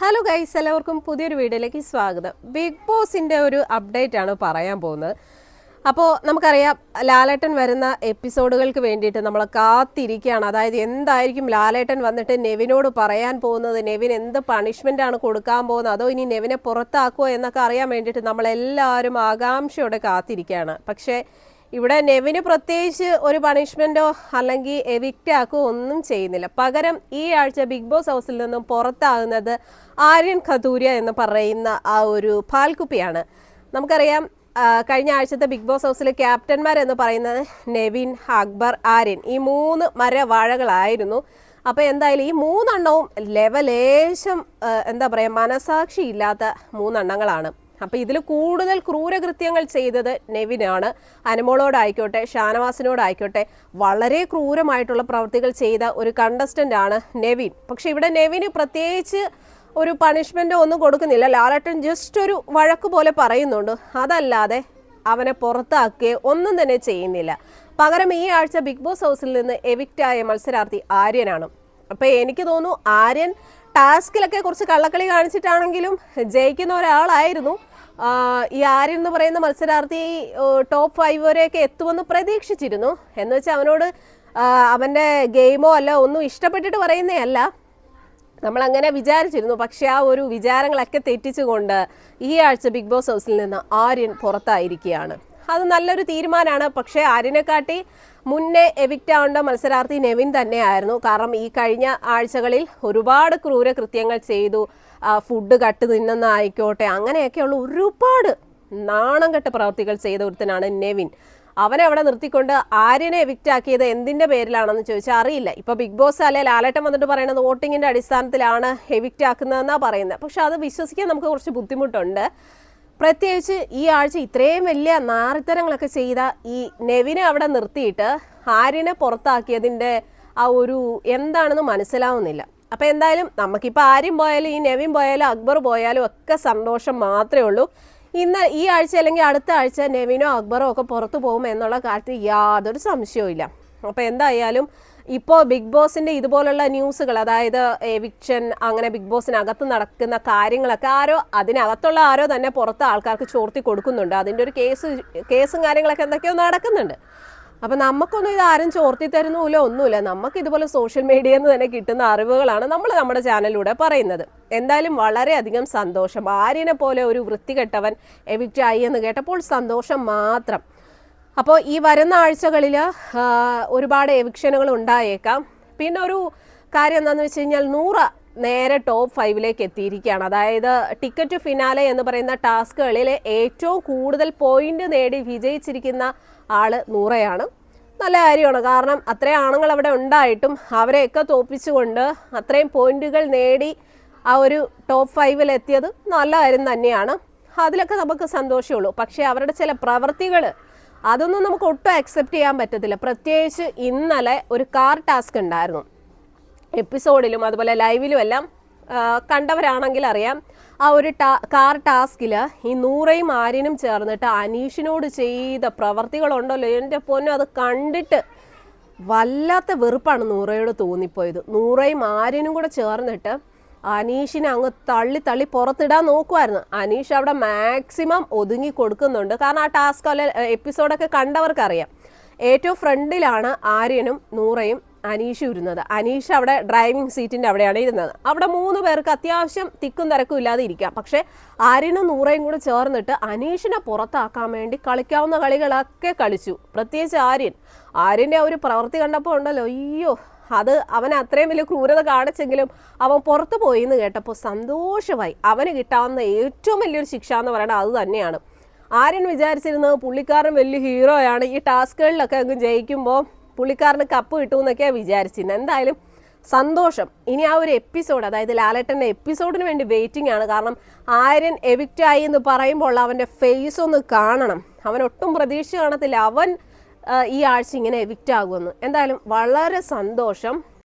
Hello guys എല്ലാവർക്കും പുതിയൊരു വീഡിയോയിലേക്ക് സ്വാഗതം. ബിഗ് ബോസിന്റെ ഒരു അപ്ഡേറ്റ് ആണ് പറയാൻ പോകുന്നത്. അപ്പോൾ നമുക്കറിയാം ലാലേട്ടൻ വരുന്ന എപ്പിസോഡുകൾക്ക് വേണ്ടിയിട്ട് നമ്മൾ കാത്തിരിക്കുകയാണ്. അതായത് എന്തായിരിക്കും ലാലേട്ടൻ വന്നിട്ട് നെവിനോട് പറയാൻ പോകുന്നത്? നെവിൻ എന്ത് പണിഷ്മെന്റ് ആണ് കൊടുക്കാൻ പോകുന്നത്? അതോ ഇനി നെവിനെ പുറത്താക്കുമോ എന്നൊക്കെ അറിയാൻ വേണ്ടിയിട്ട് നമ്മളെല്ലാവരും ആകാംക്ഷയോടെ കാത്തിരിക്കുകയാണ്. പക്ഷേ ഇവിടെ നെവിന് പ്രത്യേകിച്ച് ഒരു പണിഷ്മെന്റോ അല്ലെങ്കിൽ എവിക്റ്റ് ആക്കുകയോ ഒന്നും ചെയ്യുന്നില്ല. പകരം ഈ ആഴ്ച ബിഗ് ബോസ് ഹൗസിൽ നിന്നും പുറത്താകുന്നത് ആര്യൻ ഖതൂര്യ എന്ന് പറയുന്ന ആ ഒരു പാൽക്കുപ്പിയാണ്. നമുക്കറിയാം കഴിഞ്ഞ ആഴ്ചത്തെ ബിഗ് ബോസ് ഹൗസിലെ ക്യാപ്റ്റന്മാർ എന്ന് പറയുന്നത് നെവിൻ അക്ബർ ആര്യൻ. ഈ മൂന്ന് മരവാഴകളായിരുന്നു. അപ്പോൾ എന്തായാലും ഈ മൂന്നെണ്ണവും ലെവലേശം എന്താ പറയുക മനസാക്ഷി ഇല്ലാത്ത മൂന്നെണ്ണങ്ങളാണ്. അപ്പോൾ ഇതിൽ കൂടുതൽ ക്രൂരകൃത്യങ്ങൾ ചെയ്തത് നെവിനാണ്. അനുമോളോടായിക്കോട്ടെ ഷാനവാസിനോടായിക്കോട്ടെ വളരെ ക്രൂരമായിട്ടുള്ള പ്രവൃത്തികൾ ചെയ്ത ഒരു കണ്ടസ്റ്റന്റ് ആണ് നെവിൻ. പക്ഷെ ഇവിടെ നെവിന് പ്രത്യേകിച്ച് ഒരു പണിഷ്മെന്റോ ഒന്നും കൊടുക്കുന്നില്ല. ലാലട്ടൻ ജസ്റ്റ് ഒരു വഴക്ക് പോലെ പറയുന്നുണ്ട്. അതല്ലാതെ അവനെ പുറത്താക്കുകയോ ഒന്നും തന്നെ ചെയ്യുന്നില്ല. പകരം ഈ ആഴ്ച ബിഗ് ബോസ് ഹൗസിൽ നിന്ന് എവിക്റ്റായ മത്സരാർത്ഥി ആര്യനാണ്. അപ്പൊ എനിക്ക് തോന്നുന്നു ആര്യൻ ടാസ്കിലൊക്കെ കുറച്ച് കള്ളക്കളി കാണിച്ചിട്ടാണെങ്കിലും ജയിക്കുന്ന ഒരാളായിരുന്നു. ഈ ആര്യൻ എന്ന് പറയുന്ന മത്സരാർത്ഥി ടോപ്പ് ഫൈവ് വരെയൊക്കെ എത്തുമെന്ന് പ്രതീക്ഷിച്ചിരുന്നു. എന്ന് വെച്ചാൽ അവനോട് അവന്റെ ഗെയിമോ അല്ല ഒന്നും ഇഷ്ടപ്പെട്ടിട്ട് പറയുന്നേ അല്ല നമ്മൾ അങ്ങനെ വിചാരിച്ചിരുന്നു. പക്ഷേ ആ ഒരു വിചാരങ്ങളൊക്കെ തെറ്റിച്ചുകൊണ്ട് ഈ ആഴ്ച ബിഗ് ബോസ് ഹൗസിൽ നിന്ന് ആര്യൻ പുറത്തായിരിക്കുകയാണ്. അത് നല്ലൊരു തീരുമാനമാണ്. പക്ഷേ ആര്യനെക്കാട്ടി മുന്നേ എവിക്റ്റ് ആവേണ്ട മത്സരാർത്ഥി നെവിൻ തന്നെയായിരുന്നു. കാരണം ഈ കഴിഞ്ഞ ആഴ്ചകളിൽ ഒരുപാട് ക്രൂര കൃത്യങ്ങൾ ചെയ്തു. ഫുഡ് കട്ട് നിന്നെന്നായിക്കോട്ടെ അങ്ങനെയൊക്കെയുള്ള ഒരുപാട് നാണം കെട്ട പ്രവൃത്തികൾ ചെയ്ത ഒരുത്തനാണ് നെവിൻ. അവനെ അവിടെ നിർത്തിക്കൊണ്ട് ആര്യനെ എവിക്റ്റ് ആക്കിയത് എന്തിന്റെ പേരിലാണെന്ന് ചോദിച്ചാൽ അറിയില്ല. ഇപ്പൊ ബിഗ് ബോസ് അല്ലെ ലാലേട്ടൻ വന്നിട്ട് പറയുന്നത് വോട്ടിങ്ങിന്റെ അടിസ്ഥാനത്തിലാണ് എവിക്റ്റ് ആക്കുന്നതെന്നാ പറയുന്നത്. പക്ഷെ അത് വിശ്വസിക്കാൻ നമുക്ക് കുറച്ച് ബുദ്ധിമുട്ടുണ്ട്. പ്രത്യേകിച്ച് ഈ ആഴ്ച ഇത്രയും വലിയ നാറിത്തരങ്ങളൊക്കെ ചെയ്ത ഈ നെവിനെ അവിടെ നിർത്തിയിട്ട് ആര്യനെ പുറത്താക്കിയതിന്റെ ആ ഒരു എന്താണെന്ന് മനസ്സിലാവുന്നില്ല. അപ്പം എന്തായാലും നമുക്കിപ്പോൾ ആര്യം പോയാലും ഈ നെവിൻ പോയാലും അക്ബർ പോയാലും ഒക്കെ സന്തോഷം മാത്രമേ ഉള്ളൂ. ഇന്ന് ഈ ആഴ്ച അല്ലെങ്കിൽ അടുത്ത ആഴ്ച നെവിനോ അക്ബറോ ഒക്കെ പുറത്തു പോകും എന്നുള്ള കാര്യത്തിൽ യാതൊരു സംശയവും ഇല്ല അപ്പോൾ എന്തായാലും ഇപ്പോൾ ബിഗ് ബോസിന്റെ ഇതുപോലുള്ള ന്യൂസുകൾ അതായത് എവിക്ഷൻ അങ്ങനെ ബിഗ് ബോസിനകത്ത് നടക്കുന്ന കാര്യങ്ങളൊക്കെ ആരോ അതിനകത്തുള്ള ആരോ തന്നെ പുറത്ത് ആൾക്കാർക്ക് ചോർത്തി കൊടുക്കുന്നുണ്ട്. അതിന്റെ ഒരു കേസ് കേസും കാര്യങ്ങളൊക്കെ എന്തൊക്കെയോ നടക്കുന്നുണ്ട്. അപ്പം നമുക്കൊന്നും ഇത് ആരും ചോർത്തി തരുന്നുമില്ല ഒന്നുമില്ല. നമുക്ക് ഇതുപോലെ സോഷ്യൽ മീഡിയയിൽ നിന്ന് തന്നെ കിട്ടുന്ന അറിവുകളാണ് നമ്മൾ നമ്മുടെ ചാനലിലൂടെ പറയുന്നത്. എന്തായാലും വളരെയധികം സന്തോഷം. ആര്യനെ പോലെ ഒരു വൃത്തികെട്ടവൻ എവിക്റ്റ് ആയി എന്ന് കേട്ടപ്പോൾ സന്തോഷം മാത്രം. അപ്പോൾ ഈ വരുന്ന ആഴ്ചകളിൽ ഒരുപാട് എവിക്ഷനുകൾ ഉണ്ടായേക്കാം. പിന്നെ ഒരു കാര്യം എന്താണെന്ന് വെച്ച് കഴിഞ്ഞാൽ നൂറ് നേരെ ടോപ്പ് ഫൈവിലേക്ക് എത്തിയിരിക്കുകയാണ്. അതായത് ടിക്കറ്റ് ഫിനാലെ എന്ന് പറയുന്ന ടാസ്കുകളിൽ ഏറ്റവും കൂടുതൽ പോയിന്റ് നേടി വിജയിച്ചിരിക്കുന്ന ആൾ നൂറയാണ്. നല്ല കാര്യമാണ്. കാരണം അത്രയും ആണുങ്ങൾ അവിടെ ഉണ്ടായിട്ടും അവരെയൊക്കെ തോപ്പിച്ചുകൊണ്ട് അത്രയും പോയിന്റുകൾ നേടി ആ ഒരു ടോപ്പ് ഫൈവിൽ എത്തിയത് നല്ല കാര്യം തന്നെയാണ്. അതിലൊക്കെ നമുക്ക് സന്തോഷമുള്ളൂ പക്ഷേ അവരുടെ ചില പ്രവൃത്തികൾ അതൊന്നും നമുക്ക് ഒട്ടും അക്സെപ്റ്റ് ചെയ്യാൻ പറ്റത്തില്ല. പ്രത്യേകിച്ച് ഇന്നലെ ഒരു കാർ ടാസ്ക് ഉണ്ടായിരുന്നു. എപ്പിസോഡിലും അതുപോലെ ലൈവിലും എല്ലാം കണ്ടവരാണെങ്കിൽ അറിയാം. ആ ഒരു ടാ കാർ ടാസ്കിൽ ഈ നൂറയും ആര്യനും ചേർന്നിട്ട് അനീഷിനോട് ചെയ്ത പ്രവർത്തികളുണ്ടല്ലോ. എന്റെ പൊന്നും അത് കണ്ടിട്ട് വല്ലാത്ത വെറുപ്പാണ് നൂറയോട് തോന്നിപ്പോയത്. നൂറയും ആര്യനും കൂടെ ചേർന്നിട്ട് അനീഷിനെ അങ്ങ് തള്ളി തള്ളി പുറത്തിടാൻ നോക്കുമായിരുന്നു അനീഷ് അവിടെ മാക്സിമം ഒതുങ്ങി കൊടുക്കുന്നുണ്ട്. കാരണം ആ ടാസ്ക് അല്ലെ എപ്പിസോഡൊക്കെ കണ്ടവർക്കറിയാം. ഏറ്റവും ഫ്രണ്ടിലാണ് ആര്യനും നൂറയും അനീഷ് ഇരുന്നത്. അനീഷ് അവിടെ ഡ്രൈവിംഗ് സീറ്റിന്റെ അവിടെയാണ് ഇരുന്നത്. അവിടെ മൂന്ന് പേർക്ക് അത്യാവശ്യം തിക്കും തിരക്കും ഇല്ലാതെ ഇരിക്കാം. പക്ഷേ ആര്യനും നൂറയും കൂടെ ചേർന്നിട്ട് അനീഷിനെ പുറത്താക്കാൻ വേണ്ടി കളിക്കാവുന്ന കളികളൊക്കെ കളിച്ചു. പ്രത്യേകിച്ച് ആര്യൻ. ആര്യന്റെ ആ ഒരു പ്രവൃത്തി കണ്ടപ്പോൾ ഉണ്ടല്ലോ അയ്യോ അത് അവൻ അത്രയും വലിയ ക്രൂരത കാണിച്ചെങ്കിലും അവൻ പുറത്തു പോയി എന്ന് കേട്ടപ്പോൾ സന്തോഷമായി. അവന് കിട്ടാവുന്ന ഏറ്റവും വലിയൊരു ശിക്ഷ എന്ന് പറയുന്നത് അത് തന്നെയാണ്. ആര്യൻ വിചാരിച്ചിരുന്നത് പുള്ളിക്കാരൻ വലിയ ഹീറോയാണ് ഈ ടാസ്കുകളിലൊക്കെ അങ്ങ് ജയിക്കുമ്പോൾ പുള്ളിക്കാരന് കപ്പ് കിട്ടുമെന്നൊക്കെയാണ് വിചാരിച്ചിരുന്നത് എന്തായാലും സന്തോഷം. ഇനി ആ ഒരു എപ്പിസോഡ് അതായത് ലാലേട്ടന്റെ എപ്പിസോഡിന് വേണ്ടി വെയിറ്റിംഗ് ആണ്. കാരണം ആര്യൻ എവിക്റ്റായി എന്ന് പറയുമ്പോൾ അവന്റെ ഫേസ് ഒന്ന് കാണണം. അവൻ ഒട്ടും പ്രതീക്ഷ കാണത്തില്ല. അവൻ ഈ ആഴ്ച ഇങ്ങനെ എവിക്റ്റ് ആകുമെന്ന്. എന്തായാലും വളരെ സന്തോഷം.